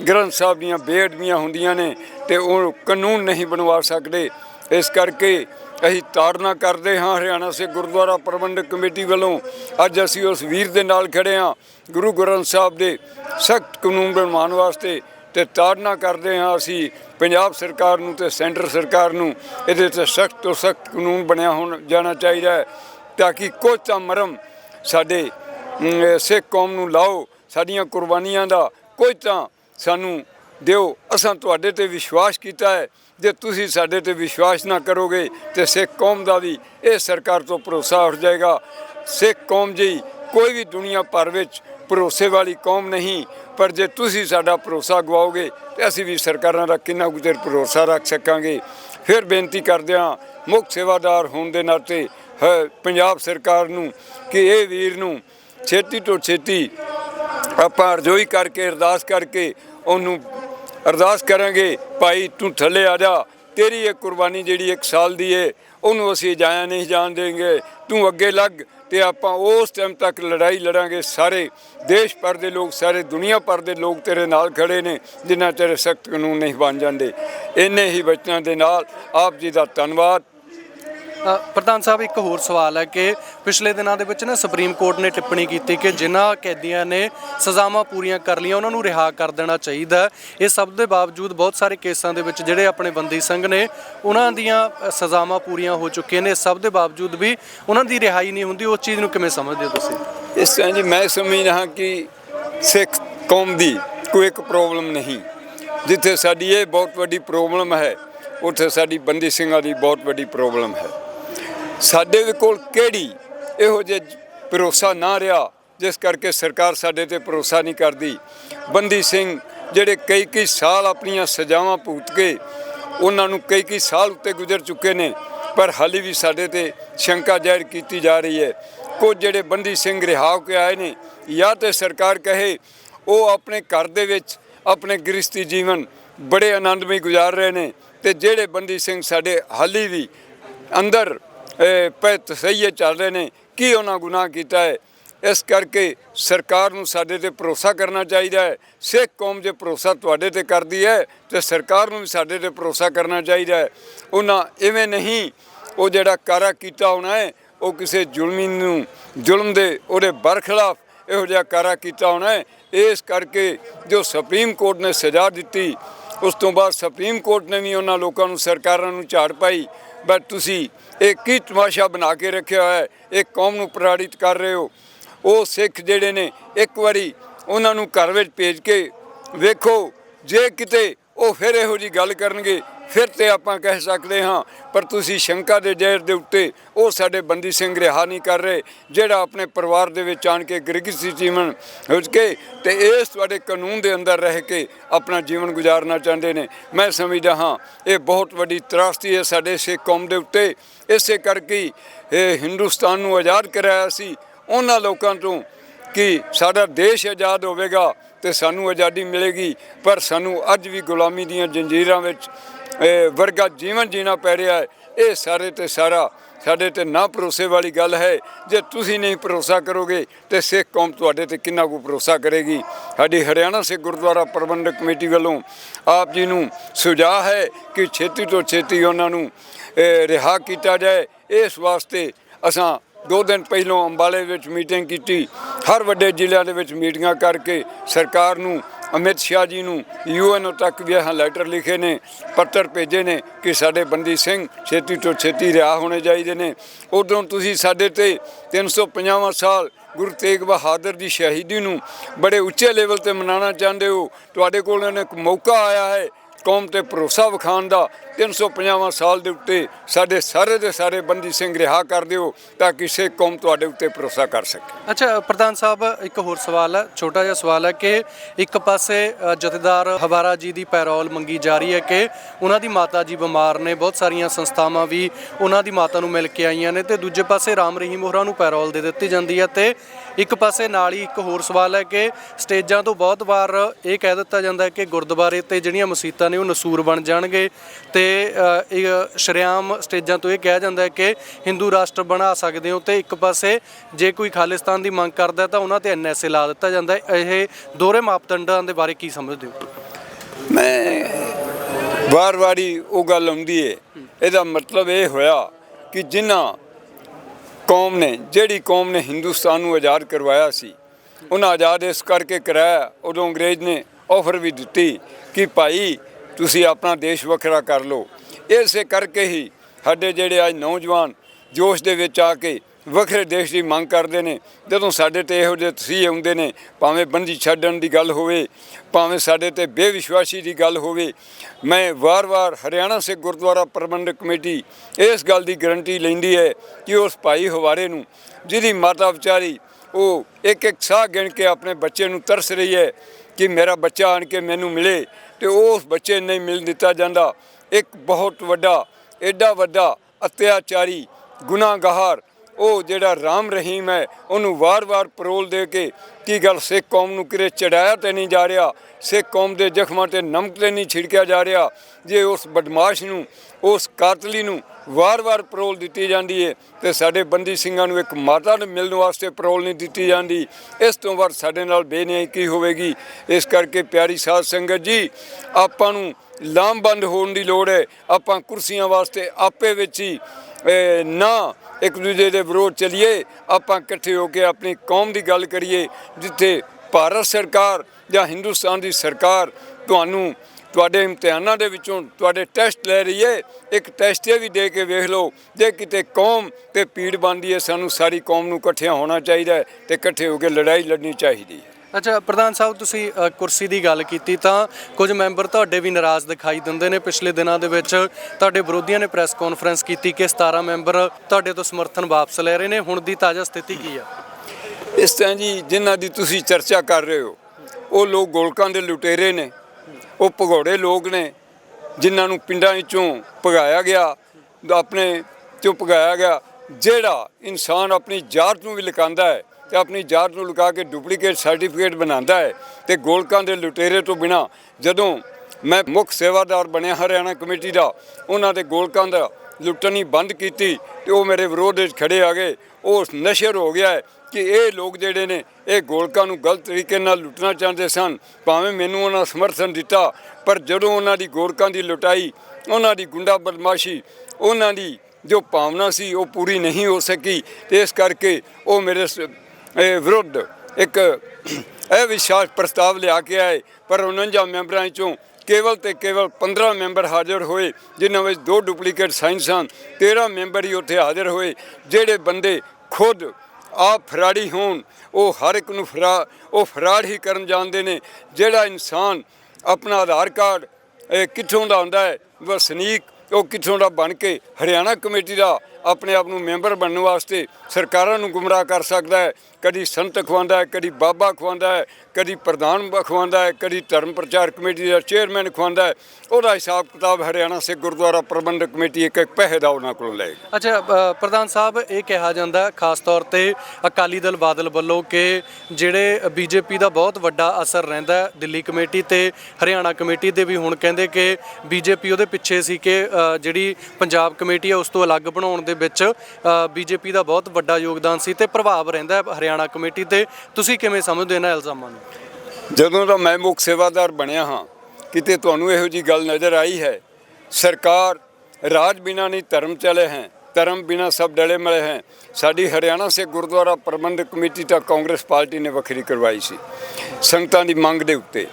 ਗ੍ਰੰਥ ਸਾਹਿਬ ਦੀਆਂ ਬੇਅਦਬੀਆਂ ਹੁੰਦੀਆਂ ਨੇ ਤੇ ਉਹ ਕਾਨੂੰਨ ਨਹੀਂ ਬਣਵਾ ਸਕਦੇ। ਇਸ ਕਰਕੇ ਅਸੀਂ ਤਾੜਨਾ ਕਰਦੇ ਹਾਂ। ਹਰਿਆਣਾ ਸੇ ਗੁਰਦੁਆਰਾ ਪ੍ਰਬੰਧਕ ਕਮੇਟੀ ਵੱਲੋਂ ਅੱਜ ਅਸੀਂ ਉਸ ਵੀਰ ਦੇ ਨਾਲ ਖੜੇ ਹਾਂ। ਗੁਰੂ ਗ੍ਰੰਥ ਸਾਹਿਬ ਦੇ ਸਖਤ ਕਾਨੂੰਨ ਬਣਵਾਉਣ ਵਾਸਤੇ ਤੇ ਤਾੜਨਾ ਕਰਦੇ ਹਾਂ ਅਸੀਂ। ਪੰਜਾਬ ਸਰਕਾਰ ਨੂੰ ਤੇ ਸੈਂਟਰ ਸਰਕਾਰ ਨੂੰ ਇਹਦੇ ਤੇ ਸਖਤ ਤੋਂ ਸਖਤ ਕਾਨੂੰਨ ਬਣਿਆ ਹੋਣ ਜਾਣਾ ਚਾਹੀਦਾ ਹੈ ਤਾਂ ਕਿ ਕੁਝ ਤਾਂ ਮਰਮ ਸਾਡੇ ਸਿੱਖ ਕੌਮ ਨੂੰ ਲਾਓ, ਸਾਡੀਆਂ ਕੁਰਬਾਨੀਆਂ ਦਾ ਕੋਈ ਤਾਂ ਸਾਨੂੰ ਦਿਓ। ਅਸਾਂ ਤੁਹਾਡੇ ਤੇ ਵਿਸ਼ਵਾਸ ਕੀਤਾ ਹੈ। ਜੇ ਤੁਸੀਂ ਸਾਡੇ ਤੇ ਵਿਸ਼ਵਾਸ ਨਾ ਕਰੋਗੇ ਤੇ ਸਿੱਖ ਕੌਮ ਦਾ ਵੀ ਇਹ ਸਰਕਾਰ ਤੋਂ ਭਰੋਸਾ ਉੱਠ ਜਾਏਗਾ। ਸਿੱਖ ਕੌਮ ਜੀ, ਕੋਈ ਵੀ ਦੁਨੀਆ ਭਰ ਵਿੱਚ ਭਰੋਸੇ ਵਾਲੀ ਕੌਮ ਨਹੀਂ, ਪਰ ਜੇ ਤੁਸੀਂ ਸਾਡਾ ਭਰੋਸਾ ਗਵਾਓਗੇ ਤੇ ਅਸੀਂ ਵੀ ਸਰਕਾਰਾਂ ਦਾ ਕਿੰਨਾ ਕੁ ਚਿਰ ਭਰੋਸਾ ਰੱਖ ਸਕਾਂਗੇ। ਫਿਰ ਬੇਨਤੀ ਕਰਦੇ ਹਾਂ, ਮੁੱਖ ਸੇਵਾਦਾਰ ਹੋਣ ਦੇ ਨਾਤੇ, ਹ- ਪੰਜਾਬ ਸਰਕਾਰ ਨੂੰ ਕਿ ਇਹ ਵੀਰ ਨੂੰ ਛੇਤੀ ਤੋਂ ਛੇਤੀ ਆਪਾਂ ਅਰਜ਼ੋਈ ਕਰਕੇ, ਅਰਦਾਸ ਕਰਕੇ ਉਹਨੂੰ ਅਰਦਾਸ ਕਰਾਂਗੇ, ਭਾਈ ਤੂੰ ਥੱਲੇ ਆ ਜਾ ਤੇਰੀ ਇਹ ਕੁਰਬਾਨੀ ਜਿਹੜੀ ਇੱਕ ਸਾਲ ਦੀ ਏ, ਉਹਨੂੰ ਅਸੀਂ ਜਾਇਆ ਨਹੀਂ ਜਾਣ ਦੇਂਗੇ ਤੂੰ ਅੱਗੇ ਲੱਗ ਤੇ ਆਪਾਂ ਉਸ ਟਾਈਮ ਤੱਕ ਲੜਾਈ ਲੜਾਂਗੇ। ਸਾਰੇ ਦੇਸ਼ ਭਰ ਦੇ ਲੋਕ, ਸਾਰੇ ਦੁਨੀਆ ਭਰ ਦੇ ਲੋਕ ਤੇਰੇ ਨਾਲ ਖੜੇ ਨੇ ਜਿਨ੍ਹਾਂ ਤੇਰੇ ਸਖਤ ਕਾਨੂੰਨ ਨਹੀਂ ਬਣ ਜਾਂਦੇ। ਇੰਨੇ ਹੀ ਬਚਨਾਂ ਦੇ ਨਾਲ ਆਪ ਜੀ ਦਾ ਧੰਨਵਾਦ। ਪ੍ਰਧਾਨ ਸਾਹਿਬ, ਇੱਕ ਹੋਰ ਸਵਾਲ ਹੈ ਕਿ ਪਿਛਲੇ ਦਿਨਾਂ ਦੇ ਵਿੱਚ ਨਾ ਸੁਪਰੀਮ ਕੋਰਟ ਨੇ ਟਿੱਪਣੀ ਕੀਤੀ ਕਿ ਜਿਨ੍ਹਾਂ ਕੈਦੀਆਂ ਨੇ ਸਜ਼ਾਵਾਂ ਪੂਰੀਆਂ ਕਰ ਲਈਆਂ, ਉਹਨਾਂ ਨੂੰ ਰਿਹਾ ਕਰ ਦੇਣਾ ਚਾਹੀਦਾ ਇਹ ਸਭ ਦੇ ਬਾਵਜੂਦ ਬਹੁਤ ਸਾਰੇ ਕੇਸਾਂ ਦੇ ਵਿੱਚ ਜਿਹੜੇ ਆਪਣੇ ਬੰਦੀ ਸਿੰਘ ਨੇ, ਉਹਨਾਂ ਦੀਆਂ ਸਜ਼ਾਵਾਂ ਪੂਰੀਆਂ ਹੋ ਚੁੱਕੀਆਂ ਨੇ। ਇਸ ਸਭ ਦੇ ਬਾਵਜੂਦ ਵੀ ਉਹਨਾਂ ਦੀ ਰਿਹਾਈ ਨਹੀਂ ਹੁੰਦੀ, ਉਸ ਚੀਜ਼ ਨੂੰ ਕਿਵੇਂ ਸਮਝਦੇ ਹੋ ਤੁਸੀਂ? ਇਸ ਤਰ੍ਹਾਂ ਜੀ, ਮੈਂ ਸਮਝਦਾ ਹਾਂ ਕਿ ਸਿੱਖ ਕੌਮ ਦੀ ਕੋਈ ਇੱਕ ਪ੍ਰੋਬਲਮ ਨਹੀਂ। ਜਿੱਥੇ ਸਾਡੀ ਇਹ ਬਹੁਤ ਵੱਡੀ ਪ੍ਰੋਬਲਮ ਹੈ, ਉੱਥੇ ਸਾਡੀ ਬੰਦੀ ਸਿੰਘਾਂ ਦੀ ਬਹੁਤ ਵੱਡੀ ਪ੍ਰੋਬਲਮ ਹੈ। ਸਾਡੇ ਦੇ ਕੋਲ ਕਿਹੜੀ ਇਹੋ ਜਿਹੇ ਭਰੋਸਾ ਨਾ ਰਿਹਾ, ਜਿਸ ਕਰਕੇ ਸਰਕਾਰ ਸਾਡੇ ਤੇ ਭਰੋਸਾ ਨਹੀਂ ਕਰਦੀ। ਬੰਦੀ ਸਿੰਘ ਜਿਹੜੇ ਕਈ ਕਈ ਸਾਲ ਆਪਣੀਆਂ ਸਜ਼ਾਵਾਂ ਭੁਗਤ ਕੇ ਉਹਨਾਂ ਨੂੰ ਕਈ ਕਈ ਸਾਲ ਉੱਤੇ ਗੁਜ਼ਰ ਚੁੱਕੇ ਨੇ, ਪਰ ਹਾਲੇ ਵੀ ਸਾਡੇ ਤੇ ਸ਼ੰਕਾ ਜ਼ਾਹਿਰ ਕੀਤੀ ਜਾ ਰਹੀ ਹੈ। ਕੁਝ ਜਿਹੜੇ ਬੰਦੀ ਸਿੰਘ ਰਿਹਾ ਹੋ ਕੇ ਆਏ ਨੇ, ਜਾਂ ਤੇ ਸਰਕਾਰ ਕਹੇ, ਉਹ ਆਪਣੇ ਘਰ ਦੇ ਵਿੱਚ ਆਪਣੇ ਗ੍ਰਸਤੀ ਜੀਵਨ ਬੜੇ ਆਨੰਦਮਈ ਗੁਜ਼ਾਰ ਰਹੇ ਨੇ, ਤੇ ਜਿਹੜੇ ਬੰਦੀ ਸਿੰਘ ਸਾਡੇ ਹਾਲੇ ਵੀ ਅੰਦਰ ਪੈ ਤਸਈਏ ਚੱਲ ਰਹੇ ਨੇ। ਕੀ ਉਹਨਾਂ ਗੁਨਾਹ ਕੀਤਾ ਹੈ? ਇਸ ਕਰਕੇ ਸਰਕਾਰ ਨੂੰ ਸਾਡੇ ਤੇ ਭਰੋਸਾ ਕਰਨਾ ਚਾਹੀਦਾ ਹੈ। ਸਿੱਖ ਕੌਮ ਜੇ ਭਰੋਸਾ ਤੁਹਾਡੇ ਤੇ ਕਰਦੀ ਹੈ, ਤੇ ਸਰਕਾਰ ਨੂੰ ਵੀ ਸਾਡੇ ਤੇ ਭਰੋਸਾ ਕਰਨਾ ਚਾਹੀਦਾ ਹੈ। ਉਹਨਾਂ ਐਵੇਂ ਨਹੀਂ, ਉਹ ਜਿਹੜਾ ਕਾਰਾ ਕੀਤਾ ਹੋਣਾ ਹੈ, ਉਹ ਕਿਸੇ ਜ਼ੁਲਮੀ ਨੂੰ, ਜ਼ੁਲਮ ਦੇ ਉਹਦੇ ਬਰਖਲਾਫ ਇਹੋ ਜਿਹਾ ਕਾਰਾ ਕੀਤਾ ਹੋਣਾ ਹੈ। ਇਸ ਕਰਕੇ ਜੋ ਸੁਪਰੀਮ ਕੋਰਟ ਨੇ ਸਜ਼ਾ ਦਿੱਤੀ ਉਸ ਤੋਂ ਬਾਅਦ ਸੁਪਰੀਮ ਕੋਰਟ ਨੇ ਵੀ ਉਹਨਾਂ ਲੋਕਾਂ ਨੂੰ, ਸਰਕਾਰਾਂ ਨੂੰ ਝਾੜ ਪਾਈ। ਬਟ ਤੁਸੀਂ ਇਹ ਕੀ ਤਮਾਸ਼ਾ ਬਣਾ ਕੇ ਰੱਖਿਆ ਹੋਇਆ ਹੈ? ਇੱਕ ਕੌਮ ਨੂੰ ਪ੍ਰਤਾੜਿਤ ਕਰ ਰਹੇ ਹੋ। ਉਹ ਸਿੱਖ ਜਿਹੜੇ ਨੇ, ਇੱਕ ਵਾਰੀ ਉਹਨਾਂ ਨੂੰ ਘਰ ਵਿੱਚ ਭੇਜ ਕੇ ਵੇਖੋ, ਜੇ ਕਿਤੇ ਉਹ ਫਿਰ ਇਹੋ ਜੀ ਗੱਲ ਕਰਨਗੇ ਫਿਰ ਤੇ ਆਪਾਂ ਕਹਿ ਸਕਦੇ ਹਾਂ, ਪਰ ਤੁਸੀਂ ਸ਼ੰਕਾ ਦੇ ਜ਼ਹਿਰ ਦੇ ਉੱਤੇ ਉਹ ਸਾਡੇ ਬੰਦੀ ਸਿੰਘ ਰਿਹਾ ਨਹੀਂ ਕਰ ਰਹੇ, ਜਿਹੜਾ ਆਪਣੇ ਪਰਿਵਾਰ ਦੇ ਵਿੱਚ ਆਣ ਕੇ ਗਿਰਗਿਸੀ ਜੀਵਨ ਹੁਜ ਕੇ ਤੇ ਇਸ ਤੁਹਾਡੇ ਕਾਨੂੰਨ ਦੇ ਅੰਦਰ ਰਹਿ ਕੇ ਆਪਣਾ ਜੀਵਨ ਗੁਜ਼ਾਰਨਾ ਚਾਹੁੰਦੇ ਨੇ। ਮੈਂ ਸਮਝਦਾ ਹਾਂ, ਇਹ ਬਹੁਤ ਵੱਡੀ ਤਰਾਸਦੀ ਹੈ ਸਾਡੇ ਸਿੱਖ ਕੌਮ ਦੇ ਉੱਤੇ। ਇਸੇ ਕਰਕੇ ਇਹ ਹਿੰਦੁਸਤਾਨ ਨੂੰ ਆਜ਼ਾਦ ਕਰਾਇਆ ਸੀ। ਉਹਨਾਂ ਲੋਕਾਂ ਤੋਂ ਕਿ ਸਾਡਾ ਦੇਸ਼ ਆਜ਼ਾਦ ਹੋਵੇਗਾ ਤੇ ਸਾਨੂੰ ਆਜ਼ਾਦੀ ਮਿਲੇਗੀ, ਪਰ ਸਾਨੂੰ ਅੱਜ ਵੀ ਗੁਲਾਮੀ ਦੀਆਂ ਜੰਜੀਰਾਂ ਵਿੱਚ ਵਰਗਾ ਜੀਵਨ ਜੀਣਾ ਪੈ ਰਿਹਾ ਹੈ। ਇਹ ਸਾਰੇ ਤੇ ਸਾਰਾ ਸਾਡੇ ਤੇ ਨਾ ਭਰੋਸੇ ਵਾਲੀ ਗੱਲ ਹੈ। ਜੇ ਤੁਸੀਂ ਨਹੀਂ ਭਰੋਸਾ ਕਰੋਗੇ ਤੇ ਸਿੱਖ ਕੌਮ ਤੁਹਾਡੇ ਤੇ ਕਿੰਨਾ ਕੁ ਭਰੋਸਾ ਕਰੇਗੀ। ਸਾਡੀ ਹਰਿਆਣਾ ਸਿੱਖ ਗੁਰਦੁਆਰਾ ਪ੍ਰਬੰਧਕ ਕਮੇਟੀ ਵੱਲੋਂ ਆਪ ਜੀ ਨੂੰ ਸੁਝਾਅ ਹੈ ਕਿ ਛੇਤੀ ਤੋਂ ਛੇਤੀ ਉਹਨਾਂ ਨੂੰ ਰਿਹਾ ਕੀਤਾ ਜਾਏ। ਇਸ ਵਾਸਤੇ ਅਸਾਂ ਦੋ ਦਿਨ ਪਹਿਲਾਂ ਅੰਬਾਲੇ ਵਿੱਚ ਮੀਟਿੰਗ ਕੀਤੀ। ਹਰ ਵੱਡੇ ਜ਼ਿਲ੍ਹਿਆਂ ਦੇ ਵਿੱਚ ਮੀਟਿੰਗਾਂ ਕਰਕੇ ਸਰਕਾਰ ਨੂੰ ਅਮਿਤ ਸ਼ਾਹ ਜੀ ਨੂੰ ਯੂਐਨਓ ਤੱਕ ਵੀ ਇਹ ਲੈਟਰ ਲਿਖੇ ਨੇ, ਪੱਤਰ ਭੇਜੇ ਨੇ ਕਿ ਸਾਡੇ ਬੰਦੀ ਸਿੰਘ ਛੇਤੀ ਤੋਂ ਛੇਤੀ ਰਿਹਾ ਹੋਣੇ ਚਾਹੀਦੇ ਨੇ। ਉਦੋਂ ਤੁਸੀਂ ਸਾਡੇ ਤੇ 350ਵਾਂ ਸਾਲ ਗੁਰੂ ਤੇਗ ਬਹਾਦਰ ਦੀ ਸ਼ਹੀਦੀ ਨੂੰ ਬੜੇ ਉੱਚੇ ਲੈਵਲ ਤੇ ਮਨਾਉਣਾ ਚਾਹੁੰਦੇ ਹੋ। ਤੁਹਾਡੇ ਕੋਲ ਇਹਨਾਂ ਇੱਕ ਮੌਕਾ ਆਇਆ ਹੈ ਕੌਮ ਤੇ ਭਰੋਸਾ ਵਿਖਾਉਣ ਦਾ 350ਵਾਂ ਸਾਲ ਦੇ ਉੱਤੇ ਸਾਡੇ ਸਾਰੇ ਦੇ ਸਾਰੇ ਬੰਦੀ ਸਿੰਘ ਰਿਹਾ ਕਰ ਦਿਓ ਤਾਂ ਕਿ ਸਿੱਖ ਕੌਮ ਤੁਹਾਡੇ ਉੱਤੇ ਭਰੋਸਾ ਕਰ ਸਕੇ। ਅੱਛਾ, ਪ੍ਰਧਾਨ ਸਾਹਿਬ, ਇੱਕ ਹੋਰ ਸਵਾਲ ਹੈ, ਛੋਟਾ ਜਿਹਾ ਸਵਾਲ ਹੈ ਕਿ ਇੱਕ ਪਾਸੇ ਜਥੇਦਾਰ ਹਵਾਰਾ ਜੀ ਦੀ ਪੈਰੋਲ ਮੰਗੀ ਜਾ ਰਹੀ ਹੈ ਕਿ ਉਹਨਾਂ ਦੀ ਮਾਤਾ ਜੀ ਬਿਮਾਰ ਨੇ, ਬਹੁਤ ਸਾਰੀਆਂ ਸੰਸਥਾਵਾਂ ਵੀ ਉਹਨਾਂ ਦੀ ਮਾਤਾ ਨੂੰ ਮਿਲ ਕੇ ਆਈਆਂ ਨੇ ਤੇ ਦੂਜੇ ਪਾਸੇ ਰਾਮ ਰਹੀਮ ਹੋਰਾਂ ਨੂੰ ਪੈਰੋਲ ਦੇ ਦਿੱਤੀ ਜਾਂਦੀ ਹੈ ਤੇ ਇੱਕ ਪਾਸੇ ਨਾਲ ਹੀ ਇੱਕ ਹੋਰ ਸਵਾਲ ਹੈ ਕਿ ਸਟੇਜਾਂ ਤੋਂ ਬਹੁਤ ਵਾਰ ਇਹ ਕਹਿ ਦਿੱਤਾ ਜਾਂਦਾ ਹੈ ਕਿ ਗੁਰਦੁਆਰੇ ਤੇ ਜਿਹੜੀਆਂ ਮਸਜਿਦਾਂ ਨੇ ਉਹ ਨਸੂਰ ਬਣ ਜਾਣਗੇ ਤੇ ਇਹ ਸ਼ਰੇਆਮ ਸਟੇਜਾਂ ਤੋਂ ਇਹ ਕਿਹਾ ਜਾਂਦਾ ਹੈ ਕਿ ਹਿੰਦੂ ਰਾਸ਼ਟਰ ਬਣਾ ਸਕਦੇ ਹੋ ਤੇ ਇੱਕ ਪਾਸੇ ਜੇ ਕੋਈ ਖਾਲਿਸਤਾਨ ਦੀ ਮੰਗ ਕਰਦਾ ਤਾਂ ਉਹਨਾਂ ਤੇ ਐਨਐਸਏ ਲਾ ਦਿੱਤਾ ਜਾਂਦਾ ਹੈ। ਇਹ ਦੋਹਰੇ ਮਾਪਦੰਡਾਂ ਦੇ ਬਾਰੇ ਕੀ ਸਮਝਦੇ ਹੋ? ਮੈਂ ਵਾਰ-ਵਾਰੀ ਉਹ ਗੱਲ ਆਉਂਦੀ ਏ ਇਹਦਾ ਮਤਲਬ ਇਹ ਹੋਇਆ ਕਿ ਜਿਨ੍ਹਾਂ ਕੌਮ ਨੇ, ਜਿਹੜੀ ਕੌਮ ਨੇ ਹਿੰਦੁਸਤਾਨ ਨੂੰ ਆਜ਼ਾਦ ਕਰਵਾਇਆ ਸੀ, ਉਹਨਾਂ ਆਜ਼ਾਦ ਇਸ ਕਰਕੇ ਕਰਾਇਆ, ਉਦੋਂ ਅੰਗਰੇਜ਼ ਨੇ ਆਫਰ ਵੀ ਦਿੱਤੀ ਕਿ ਭਾਈ ਤੁਸੀਂ ਆਪਣਾ ਦੇਸ਼ ਵੱਖਰਾ ਕਰ ਲਓ। ਇਸੇ ਕਰਕੇ ਹੀ ਸਾਡੇ ਜਿਹੜੇ ਅੱਜ ਨੌਜਵਾਨ ਜੋਸ਼ ਦੇ ਵਿੱਚ ਆ ਕੇ ਵੱਖਰੇ ਦੇਸ਼ ਦੀ ਮੰਗ ਕਰਦੇ ਨੇ। ਜਦੋਂ ਸਾਡੇ ਤੇ ਇਹੋ ਜਿਹੇ ਤਸੀਹੇ ਆਉਂਦੇ ਨੇ, ਭਾਵੇਂ ਬੰਦੀ ਛੱਡਣ ਦੀ ਗੱਲ ਹੋਵੇ, ਭਾਵੇਂ ਸਾਡੇ ਤੇ ਬੇਵਿਸ਼ਵਾਸੀ ਦੀ ਗੱਲ ਹੋਵੇ, ਮੈਂ ਵਾਰ-ਵਾਰ ਹਰਿਆਣਾ ਸਿੱਖ ਗੁਰਦੁਆਰਾ ਪ੍ਰਬੰਧਕ ਕਮੇਟੀ ਇਸ ਗੱਲ ਦੀ ਗਰੰਟੀ ਲੈਂਦੀ ਹੈ ਕਿ ਉਸ ਭਾਈ ਹਵਾਰੇ ਨੂੰ, ਜਿਹਦੀ ਮਾਤਾ ਵਿਚਾਰੀ ਉਹ ਇੱਕ ਇੱਕ ਸਾਹ ਗਿਣ ਕੇ ਆਪਣੇ ਬੱਚੇ ਨੂੰ ਤਰਸ ਰਹੀ ਹੈ ਕਿ ਮੇਰਾ ਬੱਚਾ ਆਣ ਕੇ ਮੈਨੂੰ ਮਿਲੇ ਤੇ ਉਸ ਬੱਚੇ ਨਹੀਂ ਮਿਲ ਦਿੱਤਾ ਜਾਂਦਾ। ਇੱਕ ਬਹੁਤ ਵੱਡਾ ਐਡਾ ਵੱਡਾ ਅਤਿਆਚਾਰੀ ਗੁਨਾਹਗਾਰ ਉਹ ਜਿਹੜਾ ਰਾਮ ਰਹੀਮ ਹੈ, ਉਹਨੂੰ ਵਾਰ-ਵਾਰ ਪਰੋਲ ਦੇ ਕੇ ਕੀ ਗੱਲ ਸਿੱਖ ਕੌਮ ਨੂੰ ਕਿਰੇ ਚੜਾਇਆ ਤੇ ਨਹੀਂ ਜਾ ਰਿਹਾ? ਸਿੱਖ ਕੌਮ ਦੇ ਜ਼ਖਮਾਂ ਤੇ ਨਮਕ ਤੇ ਨਹੀਂ ਛਿੜਕਿਆ ਜਾ ਰਿਹਾ? ਜੇ ਉਸ ਬਦਮਾਸ਼ ਨੂੰ, ਉਸ ਕਾਤਲੀ ਨੂੰ ਵਾਰ-ਵਾਰ ਪਰੋਲ ਦਿੱਤੀ ਜਾਂਦੀ ਹੈ ਤੇ ਸਾਡੇ ਬੰਦੀ ਸਿੰਘਾਂ ਨੂੰ ਇੱਕ ਮਾਤਾ ਨੂੰ ਮਿਲਣ ਵਾਸਤੇ ਪਰੋਲ ਨਹੀਂ ਦਿੱਤੀ ਜਾਂਦੀ। ਇਸ ਤੋਂ ਬਾਅਦ ਸਾਡੇ ਨਾਲ ਬੇਨਿਆਈ ਕੀ ਹੋਵੇਗੀ। ਇਸ ਕਰਕੇ ਪਿਆਰੀ ਸਾਧ ਸੰਗਤ ਜੀ, ਆਪਾਂ ਨੂੰ ਲਾਮਬੰਦ ਹੋਣ ਦੀ ਲੋੜ ਹੈ ਆਪਾਂ ਕੁਰਸੀਆਂ ਵਾਸਤੇ ਆਪੇ ਵਿੱਚ ਹੀ ਨਾ ਇੱਕ ਦੂਜੇ ਦੇ ਵਿਰੋਧ ਚਲੀਏ, ਆਪਾਂ ਇਕੱਠੇ ਹੋ ਕੇ ਆਪਣੀ ਕੌਮ ਦੀ ਗੱਲ ਕਰੀਏ, ਜਿੱਥੇ ਭਾਰਤ ਸਰਕਾਰ ਜਾਂ ਹਿੰਦੁਸਤਾਨ ਦੀ ਸਰਕਾਰ ਤੁਹਾਨੂੰ ਤੁਹਾਡੇ ਇਮਤਿਹਾਨਾਂ ਦੇ ਵਿੱਚੋਂ ਤੁਹਾਡੇ ਟੈਸਟ ਲੈ ਰਹੀ ਹੈ ਇੱਕ ਟੈਸਟ ਇਹ ਵੀ ਦੇ ਕੇ ਵੇਖ ਲਓ, ਜੇ ਕਿਤੇ ਕੌਮ ਤੇ ਪੀੜ ਬਣਦੀ ਹੈ ਸਾਨੂੰ ਸਾਰੀ ਕੌਮ ਨੂੰ ਇਕੱਠਿਆਂ ਹੋਣਾ ਚਾਹੀਦਾ ਹੈ ਤੇ ਇਕੱਠੇ ਹੋ ਕੇ ਲੜਾਈ ਲੜਨੀ ਚਾਹੀਦੀ ਹੈ ਅੱਛਾ ਪ੍ਰਧਾਨ ਸਾਹਿਬ ਤੁਸੀਂ ਅ, ਕੁਰਸੀ ਦੀ ਗੱਲ ਕੀਤੀ ਤਾਂ ਕੁਝ ਮੈਂਬਰ ਤੁਹਾਡੇ ਵੀ ਨਾਰਾਜ਼ ਦਿਖਾਈ ਦਿੰਦੇ ਨੇ। ਪਿਛਲੇ ਦਿਨਾਂ ਦੇ ਵਿੱਚ ਤੁਹਾਡੇ ਵਿਰੋਧੀਆਂ ਨੇ ਪ੍ਰੈਸ ਕਾਨਫਰੰਸ ਕੀਤੀ ਕਿ 17 ਮੈਂਬਰ ਤੁਹਾਡੇ ਤੋਂ ਸਮਰਥਨ ਵਾਪਸ ਲੈ ਰਹੇ ਨੇ। ਹੁਣ ਦੀ ਤਾਜ਼ਾ ਸਥਿਤੀ ਕੀ ਆ? ਇਸ ਤਰ੍ਹਾਂ ਜੀ ਜਿਨ੍ਹਾਂ ਦੀ ਤੁਸੀਂ ਚਰਚਾ ਕਰ ਰਹੇ ਹੋ ਉਹ ਲੋਕ ਗੋਲਕਾਂ ਦੇ ਲੁਟੇਰੇ ਨੇ। ਉਹ ਭਗੌੜੇ ਲੋਕ ਨੇ ਜਿਨ੍ਹਾਂ ਨੂੰ ਪਿੰਡਾਂ ਵਿੱਚੋਂ ਭਗਾਇਆ ਗਿਆ ਆਪਣੇ ਚੋਂ ਭਗਾਇਆ ਗਿਆ। ਜਿਹੜਾ ਇਨਸਾਨ ਆਪਣੀ ਜਾਤ ਨੂੰ ਵੀ ਲੁਕਾਉਂਦਾ ਹੈ ਤੇ ਆਪਣੀ ਜਾਤ ਨੂੰ ਲੁਕਾ ਕੇ ਡੁਪਲੀਕੇਟ ਸਰਟੀਫਿਕੇਟ ਬਣਾਉਂਦਾ ਹੈ ਤੇ ਗੋਲਕਾਂ ਦੇ ਲੁਟੇਰੇ ਤੋਂ ਬਿਨਾ ਜਦੋਂ ਮੈਂ ਮੁੱਖ ਸੇਵਾਦਾਰ ਬਣਿਆ ਹਰਿਆਣਾ ਕਮੇਟੀ ਦਾ, ਉਹਨਾਂ ਦੇ ਗੋਲਕਾਂ ਦਾ ਲੁੱਟਣੀ ਬੰਦ ਕੀਤੀ ਤੇ ਉਹ ਮੇਰੇ ਵਿਰੋਧ ਵਿੱਚ ਖੜੇ ਆ ਗਏ। ਉਹ ਨਸ਼ਰ ਹੋ ਗਿਆ ਹੈ ਕਿ ਇਹ ਲੋਕ ਜਿਹੜੇ ਨੇ, ਇਹ ਗੋਲਕਾਂ ਨੂੰ ਗਲਤ ਤਰੀਕੇ ਨਾਲ ਲੁੱਟਣਾ ਚਾਹੁੰਦੇ ਸਨ, ਭਾਵੇਂ ਮੈਨੂੰ ਉਹਨਾਂ ਸਮਰਥਨ ਦਿੱਤਾ, ਪਰ ਜਦੋਂ ਉਹਨਾਂ ਦੀ ਗੋਲਕਾਂ ਦੀ ਲੁਟਾਈ, ਉਹਨਾਂ ਦੀ ਗੁੰਡਾ ਬਦਮਾਸ਼ੀ, ਉਹਨਾਂ ਦੀ ਜੋ ਭਾਵਨਾ ਸੀ ਉਹ ਪੂਰੀ ਨਹੀਂ ਹੋ ਸਕੀ, ਤੇ ਇਸ ਕਰਕੇ ਉਹ ਮੇਰੇ ਸ- ਵਿਰੁੱਧ ਇੱਕ ਇਹ ਵਿਸ਼ਵਾਸ ਪ੍ਰਸਤਾਵ ਲਿਆ ਕੇ ਆਏ, ਪਰ 49 ਮੈਂਬਰਾਂ 'ਚੋਂ ਕੇਵਲ ਤੇ ਕੇਵਲ 15 ਮੈਂਬਰ ਹਾਜ਼ਰ ਹੋਏ, ਜਿਨ੍ਹਾਂ ਵਿੱਚ ਦੋ ਡੁਪਲੀਕੇਟ ਸਾਇੰਸ ਹਨ 13 ਮੈਂਬਰ ਹੀ ਉੱਥੇ ਹਾਜ਼ਰ ਹੋਏ, ਜਿਹੜੇ ਬੰਦੇ ਖੁਦ ਆਪ ਫਰਾੜੀ ਹੋਣ, ਉਹ ਹਰ ਇੱਕ ਨੂੰ ਫਰਾ, ਉਹ ਫਰਾੜ ਹੀ ਕਰਨ ਜਾਣਦੇ ਨੇ, ਜਿਹੜਾ ਇਨਸਾਨ ਆਪਣਾ ਆਧਾਰ ਕਾਰਡ, ਇਹ ਕਿੱਥੋਂ ਦਾ ਹੁੰਦਾ ਹੈ, ਵਸਨੀਕ, ਉਹ ਕਿੱਥੋਂ ਦਾ ਬਣ ਕੇ, ਹਰਿਆਣਾ ਕਮੇਟੀ ਦਾ ਆਪਣੇ ਆਪ ਨੂੰ ਮੈਂਬਰ ਬਣਨ ਵਾਸਤੇ ਸਰਕਾਰਾਂ ਨੂੰ ਗੁੰਮਰਾਹ ਕਰ ਸਕਦਾ ਹੈ। ਕਦੀ ਸੰਤ ਖਵਾਉਂਦਾ ਹੈ, ਕਦੀ ਬਾਬਾ ਖਵਾਉਂਦਾ ਹੈ, ਕਦੀ ਪ੍ਰਧਾਨ ਖਵਾਉਂਦਾ ਹੈ, ਕਦੀ ਧਰਮ ਪ੍ਰਚਾਰ ਕਮੇਟੀ ਦਾ ਚੇਅਰਮੈਨ ਖਵਾਉਂਦਾ ਹੈ। ਉਹਦਾ ਹਿਸਾਬ ਕਿਤਾਬ ਹਰਿਆਣਾ ਸਿੱਖ ਗੁਰਦੁਆਰਾ ਪ੍ਰਬੰਧਕ ਕਮੇਟੀ ਇੱਕ ਇੱਕ ਪੈਸੇ ਦਾ ਉਹਨਾਂ ਕੋਲੋਂ ਲੈ ਅੱਛਾ ਪ੍ਰਧਾਨ ਸਾਹਿਬ, ਇਹ ਕਿਹਾ ਜਾਂਦਾ ਖਾਸ ਤੌਰ ਤੇ ਅਕਾਲੀ ਦਲ ਬਾਦਲ ਵੱਲੋਂ ਕਿ ਜਿਹੜੇ ਬੀਜੇਪੀ ਦਾ ਬਹੁਤ ਵੱਡਾ ਅਸਰ ਰਹਿੰਦਾ ਦਿੱਲੀ ਕਮੇਟੀ ਤੇ ਹਰਿਆਣਾ ਕਮੇਟੀ ਦੇ ਵੀ ਹੁਣ ਕਹਿੰਦੇ ਕਿ ਬੀਜੇਪੀ ਉਹਦੇ ਪਿੱਛੇ ਸੀ ਕਿ ਜਿਹੜੀ ਪੰਜਾਬ ਕਮੇਟੀ ਹੈ ਉਸ ਤੋਂ ਅਲੱਗ ਬਣਾਉਣ ਦੇ ਵਿੱਚ ਬੀਜੇਪੀ ਦਾ ਬਹੁਤ ਵੱਡਾ ਯੋਗਦਾਨ ਸੀ ਤੇ ਪ੍ਰਭਾਵ ਰਹਿੰਦਾ ਹੈ ਹਰਿਆਣਾ ਕਮੇਟੀ ਤੇ। ਤੁਸੀਂ ਕਿਵੇਂ ਸਮਝਦੇ ਇਹਨਾਂ ਇਲਜ਼ਾਮਾਂ ਨੂੰ? ਜਦੋਂ ਦਾ ਮੈਂ ਮੁੱਖ ਸੇਵਾਦਾਰ ਬਣਿਆ ਹਾਂ, ਕਿਤੇ ਤੁਹਾਨੂੰ ਇਹੋ ਜੀ ਗੱਲ ਨਜ਼ਰ ਆਈ ਹੈ? ਸਰਕਾਰ ਰਾਜ ਬਿਨਾ ਨਹੀਂ ਧਰਮ ਚਲੇ ਹੈ, ਧਰਮ ਬਿਨਾ ਸਭ ਡਲੇ ਮਲੇ ਹੈ। ਸਾਡੀ ਹਰਿਆਣਾ ਸੇ ਗੁਰਦੁਆਰਾ ਪ੍ਰਬੰਧਕ ਕਮੇਟੀ ਤਾਂ ਕਾਂਗਰਸ ਪਾਰਟੀ ਨੇ ਵੱਖਰੀ ਕਰਵਾਈ ਸੀ, ਸੰਗਤਾਂ ਦੀ ਮੰਗ ਦੇ ਉੱਤੇ।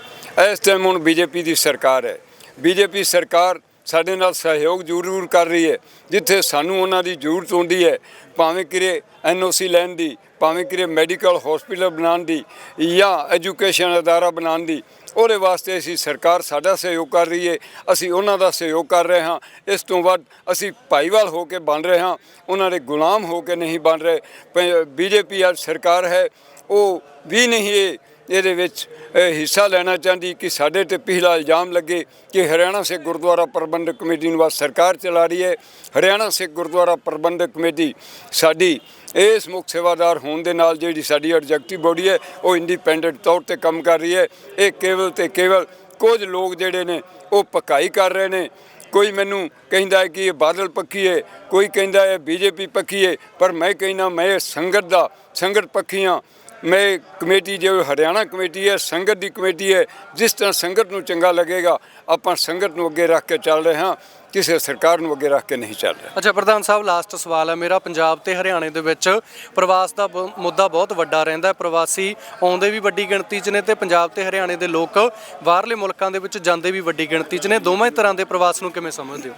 ਇਸ ਟਾਈਮ ਹੁਣ ਬੀਜੇਪੀ ਦੀ ਸਰਕਾਰ ਹੈ। ਬੀਜੇਪੀ ਸਰਕਾਰ ਸਾਡੇ ਨਾਲ ਸਹਿਯੋਗ ਜ਼ਰੂਰ ਕਰ ਰਹੀ ਹੈ, ਜਿੱਥੇ ਸਾਨੂੰ ਉਹਨਾਂ ਦੀ ਜ਼ਰੂਰਤ ਹੁੰਦੀ ਹੈ, ਭਾਵੇਂ ਕਿਰੇ ਐਨਓਸੀ ਲੈਣ ਦੀ, ਭਾਵੇਂ ਕਿਰੇ ਮੈਡੀਕਲ ਹਸਪੀਟਲ ਬਣਾਉਣ ਦੀ ਜਾਂ ਐਜੂਕੇਸ਼ਨ ਅਦਾਰਾ ਬਣਾਉਣ ਦੀ, ਉਹਦੇ ਵਾਸਤੇ ਅਸੀਂ ਸਰਕਾਰ ਸਾਡਾ ਸਹਿਯੋਗ ਕਰ ਰਹੀ ਹੈ, ਅਸੀਂ ਉਹਨਾਂ ਦਾ ਸਹਿਯੋਗ ਕਰ ਰਹੇ ਹਾਂ, ਇਸ ਤੋਂ ਵੱਧ ਅਸੀਂ ਭਾਈਵਾਲ ਹੋ ਕੇ ਬਣ ਰਹੇ ਹਾਂ, ਉਹਨਾਂ ਦੇ ਗੁਲਾਮ ਹੋ ਕੇ ਨਹੀਂ ਬਣ ਰਹੇ ਬੀਜੇਪੀ ਅੱਜ ਸਰਕਾਰ ਹੈ, ਉਹ ਵੀ ਨਹੀਂ ਇਹ ਇਹਦੇ ਵਿੱਚ ਅ, ਹਿੱਸਾ ਲੈਣਾ ਚਾਹੁੰਦੀ ਕਿ ਸਾਡੇ ਤੇ ਪਹਿਲਾ ਇਲਜ਼ਾਮ ਲੱਗੇ ਕਿ ਹਰਿਆਣਾ ਸਿੱਖ ਗੁਰਦੁਆਰਾ ਪ੍ਰਬੰਧਕ ਕਮੇਟੀ ਨੂੰ ਬਸ ਸਰਕਾਰ ਚਲਾ ਰਹੀ ਹੈ। ਹਰਿਆਣਾ ਸਿੱਖ ਗੁਰਦੁਆਰਾ ਪ੍ਰਬੰਧਕ ਕਮੇਟੀ ਸਾਡੀ ਇਸ ਮੁੱਖ ਸੇਵਾਦਾਰ ਹੋਣ ਦੇ ਨਾਲ ਜਿਹੜੀ ਸਾਡੀ ਐਗਜ਼ੈਕਟਿਵ ਬੋਡੀ ਹੈ ਉਹ ਇੰਡੀਪੈਂਡੈਂਟ ਤੌਰ ਤੇ ਕੰਮ ਕਰ ਰਹੀ ਹੈ। ਇਹ ਕੇਵਲ ਤੇ ਕੇਵਲ ਕੁਝ ਲੋਕ ਜਿਹੜੇ ਨੇ ਉਹ ਪਕਾਈ ਕਰ ਰਹੇ ਨੇ। ਕੋਈ ਮੈਨੂੰ ਕਹਿੰਦਾ ਹੈ ਕਿ ਇਹ ਬਾਦਲ ਪੱਖੀ ਹੈ ਕੋਈ ਕਹਿੰਦਾ ਹੈ ਬੀਜੇਪੀ ਪੱਖੀ ਹੈ ਪਰ ਮੈਂ ਕਹਿੰਦਾ ਮੈਂ ਸੰਗਤ ਦਾ ਸੰਗਤ ਪੱਖੀਆਂ ਮੈਂ ਕਮੇਟੀ ਜੋ ਹਰਿਆਣਾ ਕਮੇਟੀ ਹੈ ਸੰਗਤ ਦੀ ਕਮੇਟੀ ਹੈ ਜਿਸ ਤਰ੍ਹਾਂ ਸੰਗਤ ਨੂੰ ਚੰਗਾ ਲੱਗੇਗਾ ਆਪਾਂ ਸੰਗਤ ਨੂੰ ਅੱਗੇ ਰੱਖ ਕੇ ਚੱਲ ਰਹੇ ਹਾਂ ਕਿਸੇ ਸਰਕਾਰ ਨੂੰ ਅੱਗੇ ਰੱਖ ਕੇ ਨਹੀਂ ਚੱਲ ਰਹੇ। ਅੱਛਾ ਪ੍ਰਧਾਨ ਸਾਹਿਬ ਲਾਸਟ ਸਵਾਲ ਹੈ ਮੇਰਾ। ਪੰਜਾਬ ਤੇ ਹਰਿਆਣੇ ਦੇ ਵਿੱਚ ਪ੍ਰਵਾਸ ਦਾ ਬ- ਮੁੱਦਾ ਬਹੁਤ ਵੱਡਾ ਰਹਿੰਦਾ ਹੈ। ਪ੍ਰਵਾਸੀ ਆਉਂਦੇ ਵੀ ਵੱਡੀ ਗਿਣਤੀ 'ਚ ਨੇ ਤੇ ਪੰਜਾਬ ਤੇ ਹਰਿਆਣੇ ਦੇ ਲੋਕ ਬਾਹਰਲੇ ਮੁਲਕਾਂ ਦੇ ਵਿੱਚ ਜਾਂਦੇ ਵੀ ਵੱਡੀ ਗਿਣਤੀ 'ਚ ਨੇ। ਦੋਵੇਂ ਤਰ੍ਹਾਂ ਦੇ ਪ੍ਰਵਾਸ ਨੂੰ ਕਿਵੇਂ ਸਮਝਦੇ ਹੋ?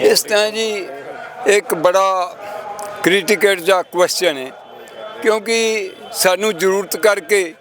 ਇਸ ਤਰ੍ਹਾਂ ਜੀ ਇੱਕ ਬੜਾ ਕ੍ਰਿਟੀਕੇਟ ਜਿਹਾ ਕੁਐਸਚਨ ਹੈ। ਕਿਉਂਕਿ ਸਾਨੂੰ ਜ਼ਰੂਰਤ ਕਰਕੇ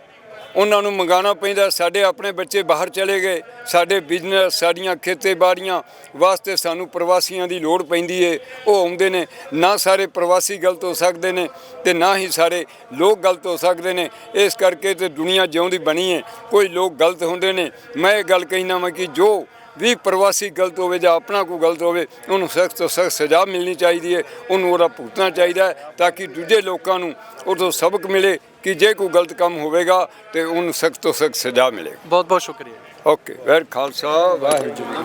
ਉਹਨਾਂ ਨੂੰ ਮੰਗਾਉਣਾ ਪੈਂਦਾ। ਸਾਡੇ ਆਪਣੇ ਬੱਚੇ ਬਾਹਰ ਚਲੇ ਗਏ। ਸਾਡੇ ਬਿਜ਼ਨਸ ਸਾਡੀਆਂ ਖੇਤੀਬਾੜੀਆਂ ਵਾਸਤੇ ਸਾਨੂੰ ਪ੍ਰਵਾਸੀਆਂ ਦੀ ਲੋੜ ਪੈਂਦੀ ਏ। ਉਹ ਆਉਂਦੇ ਨੇ। ਨਾ ਸਾਰੇ ਪ੍ਰਵਾਸੀ ਗਲਤ ਹੋ ਸਕਦੇ ਨੇ ਤੇ ਨਾ ਹੀ ਸਾਰੇ ਲੋਕ ਗਲਤ ਹੋ ਸਕਦੇ ਨੇ। ਇਸ ਕਰਕੇ ਤੇ ਦੁਨੀਆ ਜਿਉਂਦੀ ਬਣੀ ਹੈ ਕੋਈ ਲੋਕ ਗਲਤ ਹੁੰਦੇ ਨੇ। ਮੈਂ ਇਹ ਗੱਲ ਕਹਿਣਾ ਮੈਂ ਕਿ ਜੋ ਵੀ ਪ੍ਰਵਾਸੀ ਗਲਤ ਹੋਵੇ ਜਾਂ ਆਪਣਾ ਕੋਈ ਗਲਤ ਹੋਵੇ ਉਹਨੂੰ ਸਖਤ ਤੋਂ ਸਖਤ ਸਜ਼ਾ ਮਿਲਣੀ ਚਾਹੀਦੀ ਹੈ ਉਹਨੂੰ ਉਹਦਾ ਭੁਗਤਣਾ ਚਾਹੀਦਾ ਹੈ ਤਾਂ ਕਿ ਦੂਜੇ ਲੋਕਾਂ ਨੂੰ ਉਹ ਤੋਂ ਸਬਕ ਮਿਲੇ ਕਿ ਜੇ ਕੋਈ ਗਲਤ ਕੰਮ ਹੋਵੇਗਾ ਤੇ ਉਹਨੂੰ ਸਖਤ ਤੋਂ ਸਖਤ ਸਜ਼ਾ ਮਿਲੇ। ਬਹੁਤ ਬਹੁਤ ਸ਼ੁਕਰੀਆ। ਓਕੇ ਵੈਰ ਖਾਲਸਾ ਵਾਹਿਗੁਰੂ